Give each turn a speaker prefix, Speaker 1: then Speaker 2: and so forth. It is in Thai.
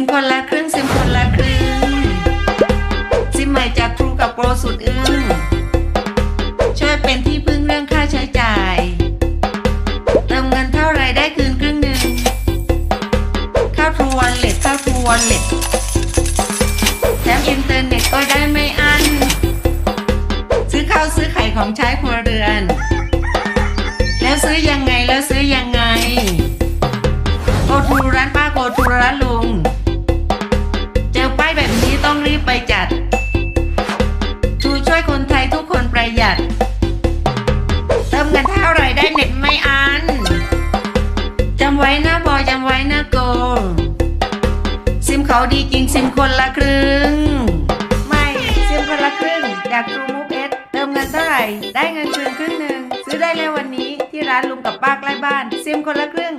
Speaker 1: มคนละครึ่งซิมคนละครึ่งซิมใหม่จากทรูกับโปรสุดอึ้งช่วยเป็นที่พึ่งเรื่องค่าใช้จ่ายเติมเงินเท่าไรได้คืนครึ่งหนึ่งเข้าทรูวันเล็ตเข้าทรูวันเล็ตแถมอินเทอร์เน็ตก็ได้ไม่อันซื้อข้าวซื้อไข่ของใช้ครัวเรือน แล้วซื้อยังไงแล้วซื้อยังไงโกทูร้านป้าโกทูร้านลุง ไว้นะบอยจำไว้นะโก ซิมเขาดีจริงซิมคนละครึ่ง ไม่ซิมคนละครึ่งจากทรูมูฟเอสเติมเงินเท่าไหร่ ได้เงินคืนครึ่งหนึ่งซื้อได้แล้ววันนี้ที่ร้านลุงกับป้าใกล้บ้าน ซิมคนละครึ่ง